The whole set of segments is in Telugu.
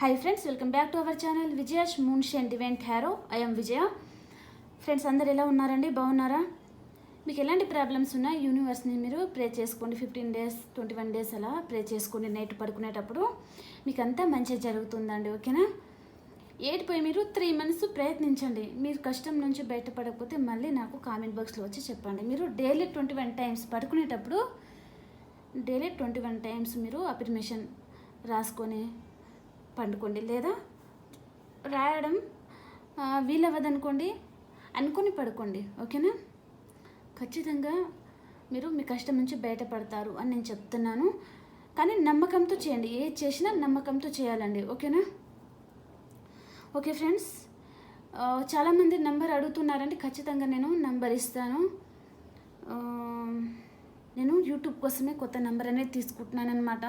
Hi friends welcome back to our channel విజయాష్ మూన్షి అండ్ ఈవెంట్ హ్యారో ఐఎమ్ విజయ ఫ్రెండ్స్ అందరు ఎలా ఉన్నారండి? బాగున్నారా? మీకు ఎలాంటి ప్రాబ్లమ్స్ ఉన్నా యూనివర్స్ని మీరు ప్రే చేసుకోండి. Fifteen days twenty one days అలా ప్రే చేసుకోండి. నైట్ పడుకునేటప్పుడు మీకు అంతా మంచిగా జరుగుతుందండి ఓకేనా? ఏడిపోయి మీరు త్రీ మంత్స్ ప్రయత్నించండి. మీరు కష్టం నుంచి బయటపడకపోతే మళ్ళీ నాకు కామెంట్ బాక్స్లో వచ్చి చెప్పండి. మీరు డైలీ ట్వంటీ వన్ టైమ్స్ పడుకునేటప్పుడు డైలీ ట్వంటీ వన్ టైమ్స్ మీరు అఫర్మేషన్ రాసుకొని పండుకోండి లేదా రాయడం వీలవ్వదనుకోండి అనుకొని పడుకోండి ఓకేనా? ఖచ్చితంగా మీరు మీ కష్టం నుంచి బయటపడతారు అని నేను చెప్తున్నాను. కానీ నమ్మకంతో చేయండి. ఏది చేసినా నమ్మకంతో చేయాలండి ఓకేనా? ఓకే ఫ్రెండ్స్ చాలామంది నంబర్ అడుగుతున్నారంటే ఖచ్చితంగా నేను నంబర్ ఇస్తాను. నేను యూట్యూబ్ కోసమే కొత్త నెంబర్ అనేది తీసుకుంటున్నాను అనమాట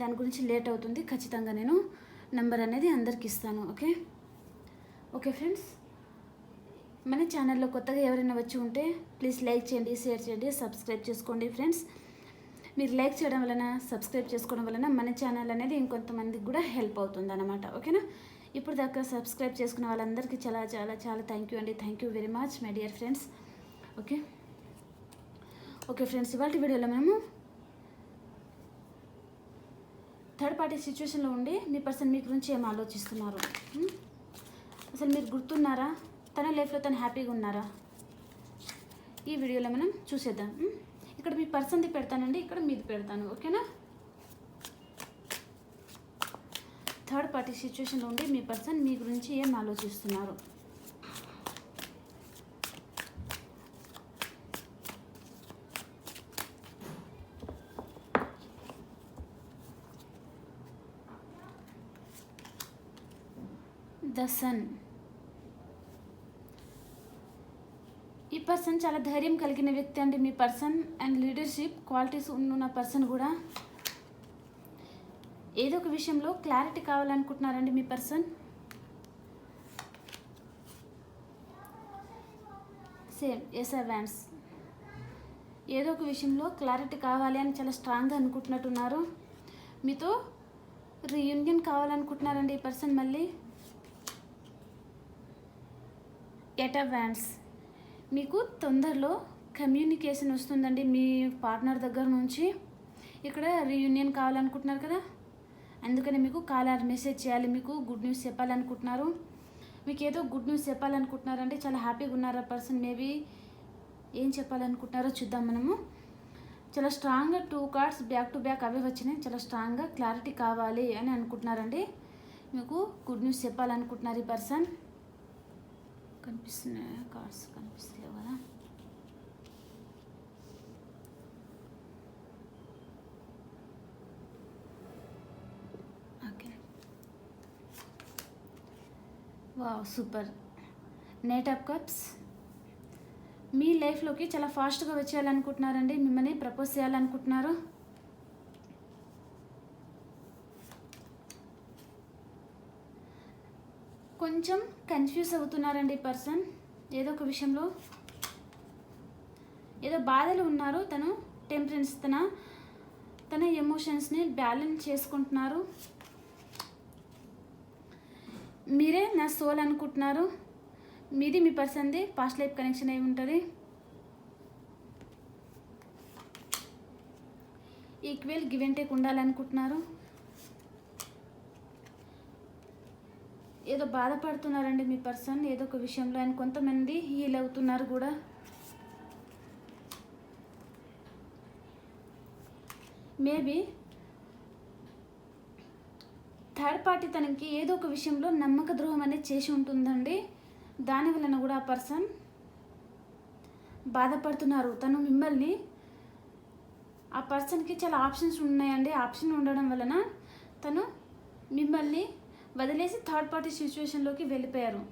దాని గురించి లేట్ అవుతుంది. ఖచ్చితంగా నేను నెంబర్ అనేది అందరికి ఇస్తాను ఓకే? ఓకే ఫ్రెండ్స్ మన ఛానల్లో కొత్తగా ఎవరైనా వచ్చి ఉంటే ప్లీజ్ లైక్ చేయండి షేర్ చేయండి సబ్స్క్రైబ్ చేసుకోండి ఫ్రెండ్స్. మీరు లైక్ చేయడం వలన సబ్స్క్రైబ్ చేసుకోవడం వలన మన ఛానల్ అనేది ఇంకొంతమందికి కూడా హెల్ప్ అవుతుంది అనమాట ఓకేనా? ఇప్పుడు దాకా సబ్స్క్రైబ్ చేసుకున్న వాళ్ళందరికీ చాలా చాలా చాలా థ్యాంక్ యూ అండి. Thank you very much my dear friends okay? Okay friends ఇవాళ వీడియోలో మేము థర్డ్ పార్టీ సిచ్యువేషన్లో ఉండి మీ పర్సన్ మీ గురించి ఏం ఆలోచిస్తున్నారు? అసలు మీరు గుర్తున్నారా? తన లైఫ్లో తను హ్యాపీగా ఉన్నారా? ఈ వీడియోలో మనం చూసేద్దాం. ఇక్కడ మీ పర్సన్ది పెడతానండి ఇక్కడ మీది పెడతాను. ఓకేనా? థర్డ్ పార్టీ సిచ్యువేషన్లో ఉండి మీ పర్సన్ మీ గురించి ఏం ఆలోచిస్తున్నారు? ద సన్ ఈ పర్సన్ చాలా ధైర్యం కలిగిన వ్యక్తి అండి మీ పర్సన్ అండ్ లీడర్షిప్ క్వాలిటీస్ ఉన్న పర్సన్ కూడా. ఏదో ఒక విషయంలో క్లారిటీ కావాలనుకుంటున్నారండి మీ పర్సన్ సేమ్ ఎస్ వ్యాన్స్ ఏదో ఒక విషయంలో క్లారిటీ కావాలి అని చాలా స్ట్రాంగ్గా అనుకుంటున్నట్టున్నారు. మీతో రీయూనియన్ కావాలనుకుంటున్నారండి ఈ పర్సన్ మళ్ళీ. ఎటవాన్స్ మీకు తొందరలో కమ్యూనికేషన్ వస్తుందండి మీ పార్ట్నర్ దగ్గర నుంచి. ఇక్కడ రీయూనియన్ కావాలనుకుంటున్నారు కదా? అందుకని మీకు కాల్ ఆర్ మెసేజ్ చేయాలి మీకు గుడ్ న్యూస్ చెప్పాలనుకుంటున్నారు. మీకు ఏదో గుడ్ న్యూస్ చెప్పాలనుకుంటున్నారంటే చాలా హ్యాపీగా ఉన్నారా పర్సన్ మేబీ ఏం చెప్పాలనుకుంటున్నారో చూద్దాం మనము. చాలా స్ట్రాంగ్గా two cards back to back అవే వచ్చినాయి. చాలా స్ట్రాంగ్గా క్లారిటీ కావాలి అని అనుకుంటున్నారండి. మీకు గుడ్ న్యూస్ చెప్పాలనుకుంటున్నారు ఈ పర్సన్. కనిపిస్తున్నాయా? కార్స్ కనిపిస్తలేవు కదా? Okay. Wow super. Knight of cups. మీ లైఫ్లోకి చాలా ఫాస్ట్గా వచ్చేయాలనుకుంటున్నారండి. మిమ్మల్ని ప్రపోజ్ చేయాలనుకుంటున్నారు. కొంచెం కన్ఫ్యూజ్ అవుతున్నారండి పర్సన్ ఏదో ఒక విషయంలో ఏదో బాధలు ఉన్నారు. తను టెంపరెన్స్ తన తన ఎమోషన్స్ని బ్యాలెన్స్ చేసుకుంటున్నారు. మీరే నా సోల్ అనుకుంటున్నారు. మీది మీ పర్సన్ది పాస్ట్ లైఫ్ కనెక్షన్ అయి ఉంటుంది. ఈక్వల్ గివ్ అండ్ టేక్ ఉండాలనుకుంటున్నారు. ఏదో బాధపడుతున్నారండి మీ పర్సన్ ఏదో ఒక విషయంలో ఆయన కొంతమంది హీల్ అవుతున్నారు కూడా. మేబీ థర్డ్ పార్టీ తనకి ఏదో ఒక విషయంలో నమ్మక ద్రోహం అనేది చేసి ఉంటుందండి. దాని వలన కూడా ఆ పర్సన్ బాధపడుతున్నారు. తను మిమ్మల్ని ఆ పర్సన్కి చాలా ఆప్షన్స్ ఉన్నాయండి. ఆప్షన్ ఉండడం వలన తను మిమ్మల్ని వదిలేసి థర్డ్ పార్టీ సిచ్యువేషన్లోకి వెళ్ళిపోయారు.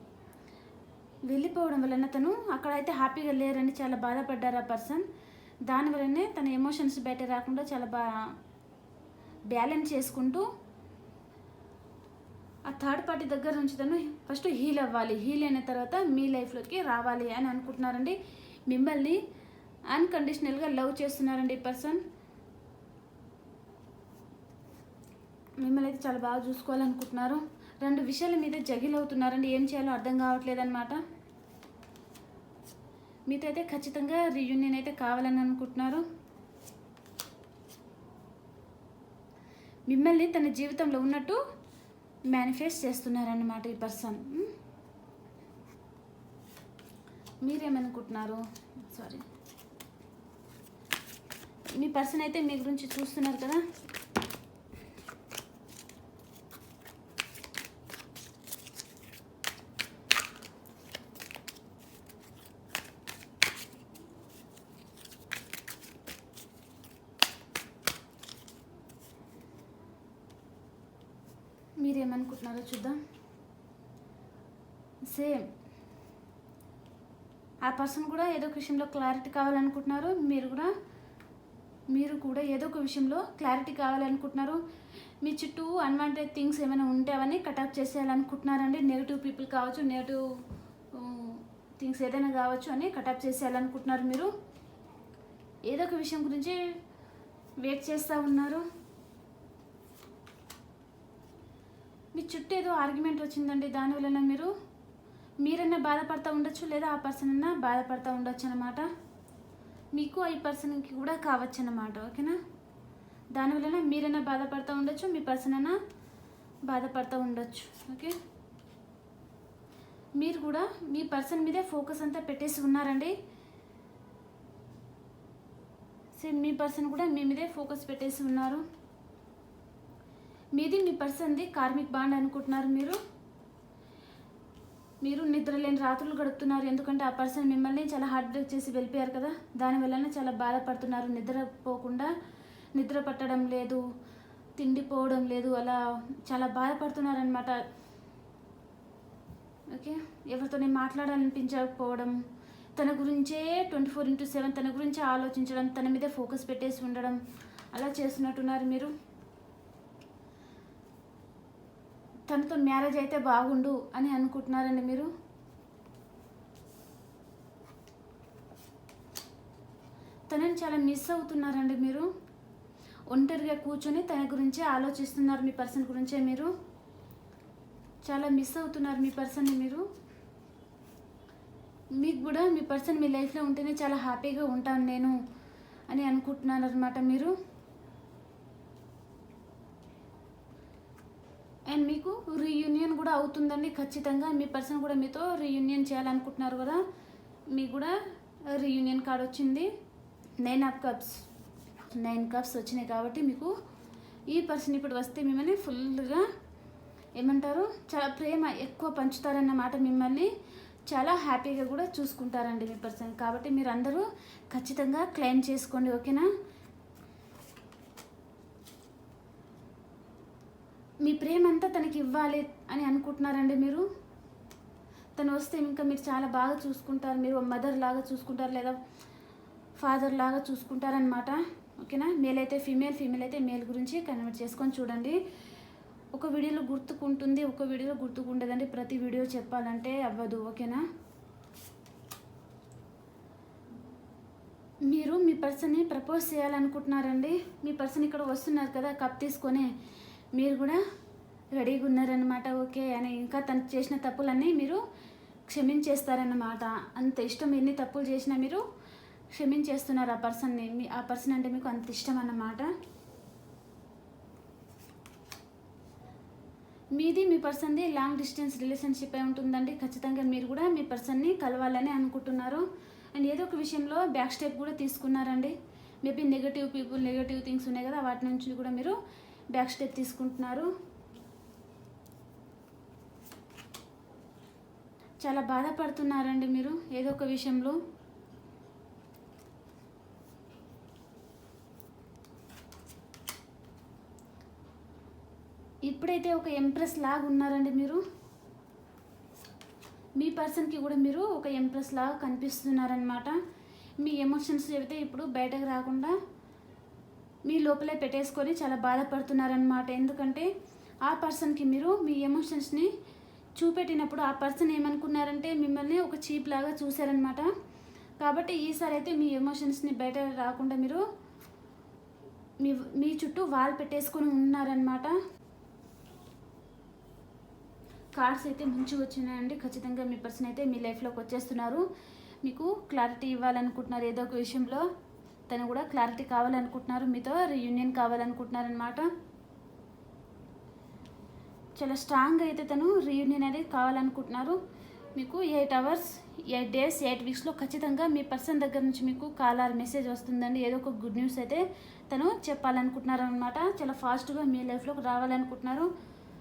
వెళ్ళిపోవడం వలన తను అక్కడైతే హ్యాపీగా లేరని చాలా బాధపడ్డారు ఆ పర్సన్. దాని వలనే తన ఎమోషన్స్ బయట రాకుండా చాలా బా బ్యాలెన్స్ చేసుకుంటూ ఆ థర్డ్ పార్టీ దగ్గర నుంచి తను ఫస్ట్ హీల్ అవ్వాలి. హీల్ అయిన తర్వాత మీ లైఫ్లోకి రావాలి అని అనుకుంటున్నారండి. మిమ్మల్ని అన్కండిషనల్గా లవ్ చేస్తున్నారండి ఈ పర్సన్. మిమ్మల్ని అయితే చాలా బాగా చూసుకోవాలనుకుంటున్నారు. రెండు విషయాల మీద జగిల్ అవుతున్నారండి ఏం చేయాలో అర్థం కావట్లేదు అనమాట మీతో అయితే ఖచ్చితంగా రీయూనియన్ అయితే కావాలని అనుకుంటున్నారు. మిమ్మల్ని తన జీవితంలో ఉన్నట్టు మేనిఫెస్ట్ చేస్తున్నారన్నమాట ఈ పర్సన్ మీరేమనుకుంటున్నారు? సారీ మీ పర్సన్ అయితే మీ గురించి చూస్తున్నారు కదా. మీరేమనుకుంటున్నారో చూద్దాం. సేమ్. ఆ పర్సన్ కూడా ఏదో ఒక విషయంలో క్లారిటీ కావాలనుకుంటున్నారు. మీరు కూడా మీరు కూడా ఏదో ఒక విషయంలో క్లారిటీ కావాలనుకుంటున్నారు. మీ చుట్టూ అన్వాంటెడ్ థింగ్స్ ఏమైనా ఉంటే అవన్నీ కటప్ చేసేయాలనుకుంటున్నారండి. నెగిటివ్ పీపుల్ కావచ్చు నెగిటివ్ థింగ్స్ ఏదైనా కావచ్చు అని కటప్ చేసేయాలనుకుంటున్నారు మీరు. ఏదో ఒక విషయం గురించి వెయిట్ చేస్తూ ఉన్నారు. మీ చుట్టూ ఏదో ఆర్గ్యుమెంట్ వచ్చిందండి దానివలన మీరు మీరన్నా బాధపడతా ఉండొచ్చు లేదా ఆ పర్సన్ అన్నా బాధపడతా ఉండొచ్చు అనమాట మీకు ఈ పర్సన్కి కూడా కావచ్చు అన్నమాట ఓకేనా? దానివలన మీరైనా బాధపడతా ఉండొచ్చు మీ పర్సన్ అయినా బాధపడతా ఉండొచ్చు ఓకే? మీరు కూడా మీ పర్సన్ మీదే ఫోకస్ అంతా పెట్టేసి ఉన్నారండి. సేమ్ మీ పర్సన్ కూడా మీ మీదే ఫోకస్ పెట్టేసి ఉన్నారు. మీది మీ పర్సన్ది కార్మిక్ బాండ్ అనుకుంటున్నారు మీరు? మీరు నిద్ర లేని రాత్రులు గడుపుతున్నారు. ఎందుకంటే ఆ పర్సన్ మిమ్మల్ని చాలా హార్ట్ బ్రేక్ చేసి వెళ్ళిపోయారు కదా. దానివల్లనే చాలా బాధపడుతున్నారు. నిద్రపోకుండా నిద్ర పట్టడం లేదు తిండి పోవడం లేదు అలా చాలా బాధపడుతున్నారనమాట ఓకే? ఎవరితోనే మాట్లాడాలనిపించకపోవడం తన గురించే ట్వంటీ ఫోర్ ఇంటూ సెవెన్ తన గురించే ఆలోచించడం తన మీదే ఫోకస్ పెట్టేసి ఉండడం అలా చేస్తున్నట్టున్నారు మీరు. తనతో మ్యారేజ్ అయితే బాగుండు అని అనుకుంటున్నారండి మీరు? తనని చాలా మిస్ అవుతున్నారండి మీరు. ఒంటరిగా కూర్చొని తన గురించే ఆలోచిస్తున్నారు మీ పర్సన్ గురించే మీరు. చాలా మిస్ అవుతున్నారు మీ పర్సన్ని మీరు. మీకు కూడా మీ పర్సన్ మీ లైఫ్లో ఉంటేనే చాలా హ్యాపీగా ఉంటాను నేను అని అనుకుంటున్నారు అనమాట మీరు. అండ్ మీకు రీయూనియన్ కూడా అవుతుందండి. ఖచ్చితంగా మీ పర్సన్ కూడా మీతో రీయూనియన్ చేయాలనుకుంటున్నారు కదా. మీకు కూడా రీయూనియన్ కార్డ్ వచ్చింది. Nine of cups nine cups వచ్చినాయి కాబట్టి మీకు ఈ పర్సన్ ఇప్పుడు వస్తే మిమ్మల్ని ఫుల్గా ఏమంటారు? చాలా ప్రేమ ఎక్కువ పంచుతారన్నమాట మిమ్మల్ని చాలా హ్యాపీగా కూడా చూసుకుంటారండి మీ పర్సన్ కాబట్టి మీరు అందరూ ఖచ్చితంగా క్లెయిమ్ చేసుకోండి ఓకేనా? మీ ప్రేమంతా తనకి ఇవ్వాలి అని అనుకుంటున్నారండి మీరు? తను వస్తే ఇంకా మీరు చాలా బాగా చూసుకుంటారు. మీరు మదర్ లాగా చూసుకుంటారు లేదా ఫాదర్ లాగా చూసుకుంటారనమాట ఓకేనా? మేల్ అయితే ఫీమేల్ ఫీమేల్ అయితే మేల్ గురించి కన్వర్ట్ చేసుకొని చూడండి. ఒక వీడియోలో గుర్తుకుంటుంది ఒక వీడియోలో గుర్తుకుండదండి. ప్రతి వీడియో చెప్పాలంటే అవ్వదు. ఓకేనా? మీరు మీ పర్సన్ని ప్రపోజ్ చేయాలనుకుంటున్నారండి. మీ పర్సన్ ఇక్కడ వస్తున్నారు కదా కప్ తీసుకొని. మీరు కూడా రెడీగా ఉన్నారనమాట ఓకే అని. ఇంకా తను చేసిన తప్పులన్నీ మీరు క్షమించేస్తారన్నమాట. అంత ఇష్టం ఎన్ని తప్పులు చేసినా మీరు క్షమించేస్తున్నారు ఆ పర్సన్ని. మీ ఆ పర్సన్ అంటే మీకు అంత ఇష్టం అన్నమాట. మీది మీ పర్సన్ది లాంగ్ డిస్టెన్స్ రిలేషన్షిప్ అయి ఉంటుందండి. ఖచ్చితంగా మీరు కూడా మీ పర్సన్ని కలవాలని అనుకుంటున్నారు. అండ్ ఏదో ఒక విషయంలో బ్యాక్ స్టెప్ కూడా తీసుకున్నారండి. Maybe negative people negative things ఉన్నాయి కదా వాటి నుంచి కూడా మీరు బ్యాక్ స్టెప్ తీసుకుంటున్నారు. చాలా బాధపడుతున్నారండి మీరు ఏదో ఒక విషయంలో. ఇప్పుడైతే ఒక ఎంప్రెస్ లాగా ఉన్నారండి మీరు. మీ పర్సన్కి కూడా మీరు ఒక ఎంప్రెస్ లాగా కనిపిస్తున్నారనమాట మీ ఎమోషన్స్ అయితే ఇప్పుడు బయటకు రాకుండా మీ లోపలే పెట్టేసుకొని చాలా బాధపడుతున్నారనమాట ఎందుకంటే ఆ పర్సన్కి మీరు మీ ఎమోషన్స్ని చూపెట్టినప్పుడు ఆ పర్సన్ ఏమనుకున్నారంటే మిమ్మల్ని ఒక చీప్ లాగా చూశారనమాట కాబట్టి ఈసారి అయితే మీ ఎమోషన్స్ని బయట రాకుండా మీరు మీ మీ చుట్టూ వాల్ పెట్టేసుకొని ఉన్నారనమాట కార్డ్స్ అయితే మంచిగా వచ్చినాయండి. ఖచ్చితంగా మీ పర్సన్ అయితే మీ లైఫ్లోకి వచ్చేస్తున్నారు. మీకు క్లారిటీ ఇవ్వాలనుకుంటున్నారు ఏదో ఒక విషయంలో. తను కూడా క్లారిటీ కావాలనుకుంటున్నారు మీతో రీయూనియన్ కావాలనుకుంటున్నారనమాట చాలా స్ట్రాంగ్ అయితే తను రీయూనియన్ అనేది కావాలనుకుంటున్నారు. మీకు eight hours eight days eight వీక్స్లో ఖచ్చితంగా మీ పర్సన్ దగ్గర నుంచి మీకు కాల్ ఆర్ మెసేజ్ వస్తుందండి. ఏదో ఒక గుడ్ న్యూస్ అయితే తను చెప్పాలనుకుంటున్నారు అనమాట చాలా ఫాస్ట్గా మీ లైఫ్లోకి రావాలనుకుంటున్నారు.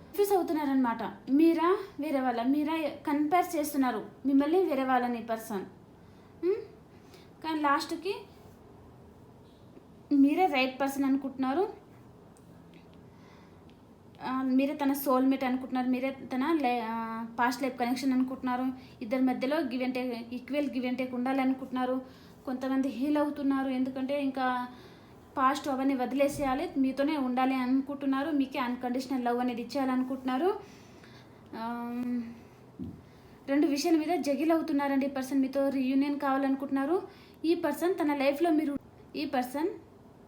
కన్ఫ్యూజ్ అవుతున్నారనమాట మీరా వేరే వాళ్ళ? మీరా కంపేర్ చేస్తున్నారు. మిమ్మల్ని వేరే వాళ్ళని పర్సన్ కానీ లాస్ట్కి మీరే రైట్ పర్సన్ అనుకుంటున్నారు. మీరే తన సోల్మేట్ అనుకుంటున్నారు. మీరే తన పాస్ట్ లైఫ్ కనెక్షన్ అనుకుంటున్నారు. ఇద్దరి మధ్యలో give and take equal give and take ఉండాలి అనుకుంటున్నారు కొంతమంది హీల్ అవుతున్నారు. ఎందుకంటే ఇంకా పాస్ట్ అవన్నీ వదిలేసేయాలి. మీతోనే ఉండాలి అనుకుంటున్నారు. మీకే అన్కండిషనల్ లవ్ అనేది ఇచ్చేయాలనుకుంటున్నారు. రెండు విషయాల మీద జగిల్ అవుతున్నారండి ఈ పర్సన్ మీతో రీయూనియన్ కావాలనుకుంటున్నారు. ఈ పర్సన్ తన లైఫ్లో మీరు ఈ పర్సన్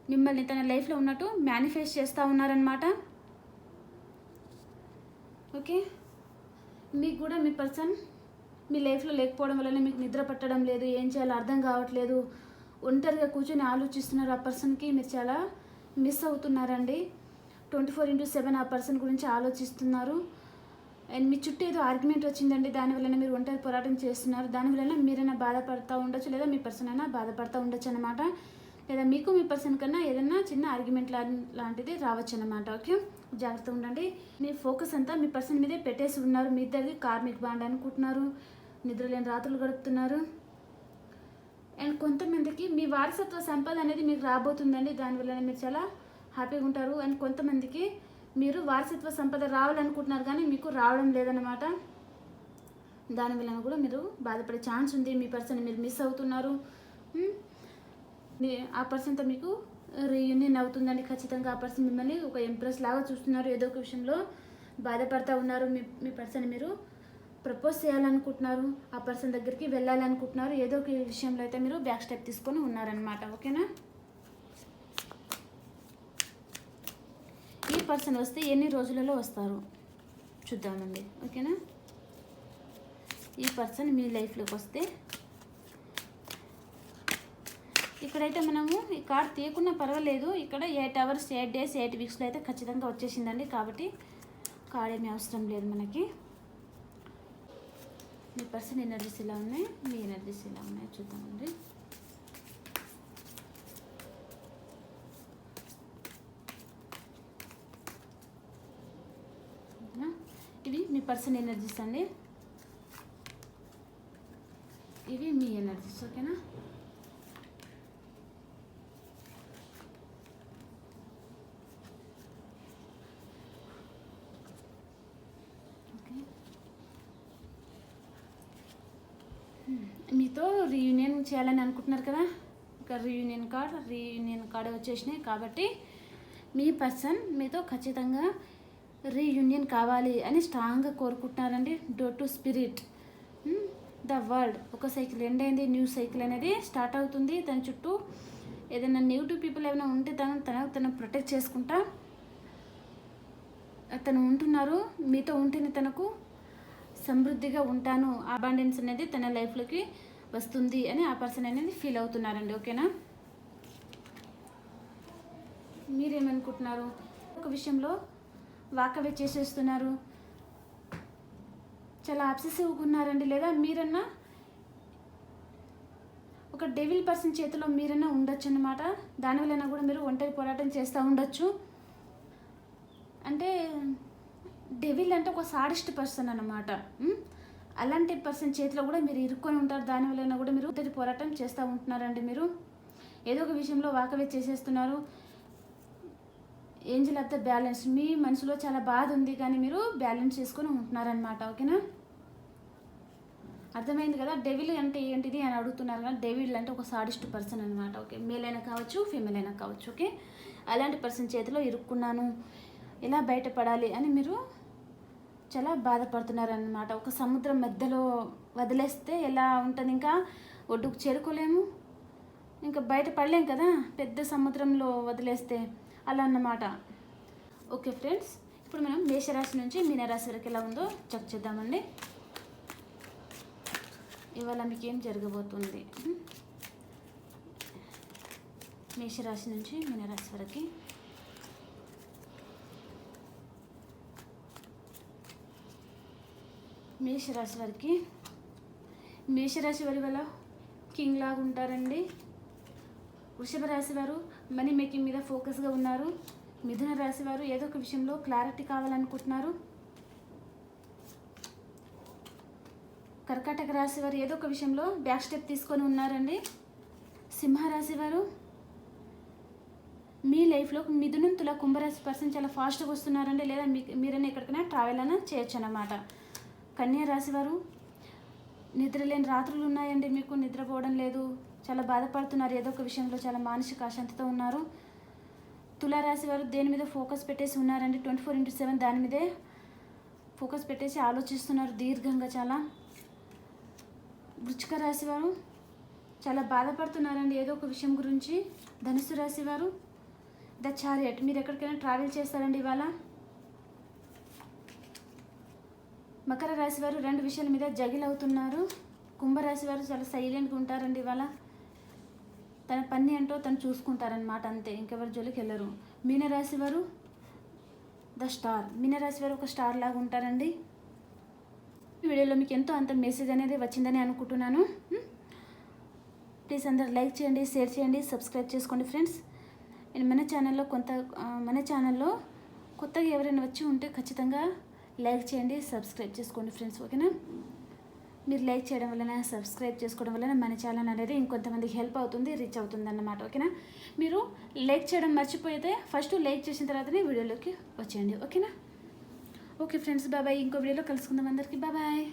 మిమ్మల్ని తన లైఫ్లో ఉన్నట్టు మేనిఫెస్ట్ చేస్తూ ఉన్నారనమాట ఓకే మీకు కూడా మీ పర్సన్ మీ లైఫ్లో లేకపోవడం వల్లనే మీకు నిద్ర పట్టడం లేదు ఏం చేయాలో అర్థం కావట్లేదు. ఒంటరిగా కూర్చొని ఆలోచిస్తున్నారు ఆ పర్సన్కి మీరు చాలా మిస్ అవుతున్నారండి. ట్వంటీ ఫోర్ ఇంటూ సెవెన్ ఆ పర్సన్ గురించి ఆలోచిస్తున్నారు. అండ్ మీ చుట్టూ ఏదో ఆర్గ్యుమెంట్ వచ్చిందండి దానివల్ల మీరు ఒంటరి పోరాటం చేస్తున్నారు. దానివల్ల మీరైనా బాధపడతా ఉండొచ్చు లేదా మీ పర్సన్ అయినా బాధపడతా ఉండొచ్చు అనమాట లేదా మీకు మీ పర్సన్ కన్నా ఏదైనా చిన్న ఆర్గ్యుమెంట్ లా లాంటిది రావచ్చు అనమాట ఓకే? జాగ్రత్త ఉండండి. మీ ఫోకస్ అంతా మీ పర్సన్ మీదే పెట్టేసి ఉన్నారు. మీ ఇద్దరిది కార్మిక్ బాండ్ అనుకుంటున్నారు. నిద్రలేని రాత్రులు గడుపుతున్నారు. అండ్ కొంతమందికి మీ వారసత్వ సంపద అనేది మీకు రాబోతుందండి. దానివల్ల మీరు చాలా హ్యాపీగా ఉంటారు. అండ్ కొంతమందికి మీరు వారసత్వ సంపద రావాలనుకుంటున్నారు కానీ మీకు రావడం లేదన్నమాట. దానివల్ల కూడా మీరు బాధపడే ఛాన్స్ ఉంది. మీ పర్సన్ మీరు మిస్ అవుతున్నారు. ఆ పర్సన్తో మీకు రీయూనియన్ అవుతుందండి. ఖచ్చితంగా ఆ పర్సన్ మిమ్మల్ని ఒక ఎంప్రెస్ లాగా చూస్తున్నారు. ఏదో ఒక విషయంలో బాధపడతా ఉన్నారు మీ మీ పర్సన్ మీరు. ప్రపోజ్ చేయాలనుకుంటున్నారు. ఆ పర్సన్ దగ్గరికి వెళ్ళాలనుకుంటున్నారు. ఏదో ఒక విషయంలో అయితే మీరు బ్యాక్ స్టెప్ తీసుకొని ఉన్నారనమాట ఓకేనా? ఈ పర్సన్ వస్తే ఎన్ని రోజులలో వస్తారు? చూద్దామండి. ఓకేనా? ఈ పర్సన్ మీ లైఫ్లోకి వస్తే ఇక్కడైతే మనము ఈ కార్డ్ తీయకున్నా పర్వాలేదు. ఇక్కడ eight hours eight days eight వీక్స్లో అయితే ఖచ్చితంగా వచ్చేసిందండి. కాబట్టి కార్డ్ ఏమీ అవసరం లేదు మనకి. మీ పర్సన్ ఎనర్జీస్ ఇలా ఉన్నాయి? మీ ఎనర్జీస్ ఇలా ఉన్నాయి? చూద్దామండి. ఇవి మీ పర్సన్ ఎనర్జీస్ అండి. ఇవి మీ ఎనర్జీస్ ఓకేనా? మీతో రీయూనియన్ చేయాలని అనుకుంటున్నారు కదా? ఒక రీయూనియన్ కార్డ్ రీయూనియన్ కార్డ్ వచ్చేసినాయి కాబట్టి మీ పర్సన్ మీతో ఖచ్చితంగా రీయూనియన్ కావాలి అని స్ట్రాంగ్గా కోరుకుంటున్నారండి. Do to spirit the world ఒక సైకిల్ ఎండ్ అయింది. న్యూ సైకిల్ అనేది స్టార్ట్ అవుతుంది. తన చుట్టూ ఏదైనా నెగిటివ్ పీపుల్ ఏమైనా ఉంటే తను తన తను ప్రొటెక్ట్ చేసుకుంటా. తను ఉంటున్నారు. మీతో ఉంటేనే తనకు సమృద్ధిగా ఉంటాను. అబాండెన్స్ అనేది తన లైఫ్లోకి వస్తుంది అని ఆ పర్సన్ అనేది ఫీల్ అవుతున్నారండి. ఓకేనా మీరేమనుకుంటున్నారు? ఒక విషయంలో వాకవే చేసేస్తున్నారు. చాలా అబ్సెసివ్గా ఉన్నారండి. లేదా మీరన్నా ఒక డెవిల్ పర్సన్ చేతిలో మీరన్నా ఉండొచ్చు అనమాట దానివల్ల కూడా మీరు ఒంటరి పోరాటం చేస్తూ ఉండొచ్చు. అంటే డెవిల్ అంటే ఒక సాడిస్ట్ పర్సన్ అనమాట అలాంటి పర్సన్ చేతిలో కూడా మీరు ఇరుక్కొని ఉంటారు. దానివల్ల కూడా మీరు ఒంటరి పోరాటం చేస్తూ ఉంటున్నారండి మీరు. ఏదో ఒక విషయంలో వాకవే చేసేస్తున్నారు. ఏంజల్ ఆఫ్ ద బ్యాలెన్స్ మీ మనసులో చాలా బాధ ఉంది కానీ మీరు బ్యాలెన్స్ చేసుకొని ఉంటున్నారనమాట ఓకేనా? అర్థమైంది కదా? డెవిల్ అంటే ఏంటిది అని అడుగుతున్నారు కదా? డెవిల్ అంటే ఒక సాడిస్ట్ పర్సన్ అనమాట ఓకే? మేల్ అయినా కావచ్చు ఫీమేల్ అయినా కావచ్చు. ఓకే? అలాంటి పర్సన్ చేతిలో ఇరుక్కున్నాను. ఎలా బయటపడాలి అని మీరు చాలా బాధపడుతున్నారనమాట ఒక సముద్రం మధ్యలో వదిలేస్తే ఎలా ఉంటుంది? ఇంకా ఒడ్డుకు చేరుకోలేము. ఇంకా బయట పడలేం కదా? పెద్ద సముద్రంలో వదిలేస్తే అలా అన్నమాట. ఓకే ఫ్రెండ్స్ ఇప్పుడు మనం మేషరాశి నుంచి మీనరాశి వరకు ఎలా ఉందో చెక్ చేద్దామండి. ఇవాళ మీకు ఏం జరగబోతుంది మేషరాశి నుంచి మీనరాశి వరకు మేషరాశి వారికి. మేషరాశి వారి వల్ల కింగ్ లాగా ఉంటారండి. వృషభ రాశి వారు మనీ మేకింగ్ మీద ఫోకస్గా ఉన్నారు. మిథున రాశి వారు ఏదో ఒక విషయంలో క్లారిటీ కావాలనుకుంటున్నారు. కర్కాటక రాశి వారు ఏదో ఒక విషయంలో బ్యాక్ స్టెప్ తీసుకొని ఉన్నారండి. సింహరాశి వారు మీ లైఫ్లో మిథునం తుల కుంభరాశి పర్సన్ చాలా ఫాస్ట్గా వస్తున్నారండి. లేదా మీ మీరైనా ఎక్కడికైనా ట్రావెల్ అయినా చేయొచ్చు అన్నమాట. కన్యా రాశి వారు నిద్రలేని రాత్రులు ఉన్నాయండి మీకు నిద్రపోవడం లేదు చాలా బాధపడుతున్నారు ఏదో ఒక విషయంలో చాలా మానసిక అశాంతితో ఉన్నారు. తులారాశి వారు దేని మీద ఫోకస్ పెట్టేసి ఉన్నారండి? ట్వంటీ ఫోర్ ఇంటూ సెవెన్ దాని మీదే ఫోకస్ పెట్టేసి ఆలోచిస్తున్నారు దీర్ఘంగా చాలా. వృచ్చిక రాశి వారు చాలా బాధపడుతున్నారండి ఏదో ఒక విషయం గురించి. ధనుసు రాశి వారు ద చారియట్. మీరు ఎక్కడికైనా ట్రావెల్ చేస్తారండి ఇవాళ? మకర రాశి వారు రెండు విషయాల మీద జగిల్ అవుతున్నారు కుంభరాశి వారు చాలా సైలెంట్గా ఉంటారండి ఇవాళ. తన పని ఏంటో తను చూసుకుంటారనమాట అంతే ఇంకెవరి జోలికి వెళ్ళరు. మీనరాశి వారు ద స్టార్ మీనరాశి వారు ఒక స్టార్ లాగా ఉంటారండి. ఈ వీడియోలో మీకు ఎంతో అంత మెసేజ్ అనేది వచ్చిందని అనుకుంటున్నాను. ప్లీజ్ అందరు లైక్ చేయండి షేర్ చేయండి సబ్స్క్రైబ్ చేసుకోండి ఫ్రెండ్స్ నేను మన ఛానల్లో కొంత మన ఛానల్లో కొత్తగా ఎవరైనా వచ్చి ఉంటే ఖచ్చితంగా లైక్ చేయండి సబ్స్క్రైబ్ చేసుకోండి ఫ్రెండ్స్ ఓకేనా? మీరు లైక్ చేయడం వలన సబ్స్క్రైబ్ చేసుకోవడం వలన మన ఛానల్ అనేది ఇంకొంతమందికి హెల్ప్ అవుతుంది రీచ్ అవుతుంది అన్నమాట ఓకేనా? మీరు లైక్ చేయడం మర్చిపోతే ఫస్ట్ లైక్ చేసిన తర్వాతనే వీడియోలోకి వచ్చేయండి ఓకేనా? ఓకే ఫ్రెండ్స్ బాబాయ్ ఇంకో వీడియోలో కలుసుకుందాం అందరికీ. బాబాయ్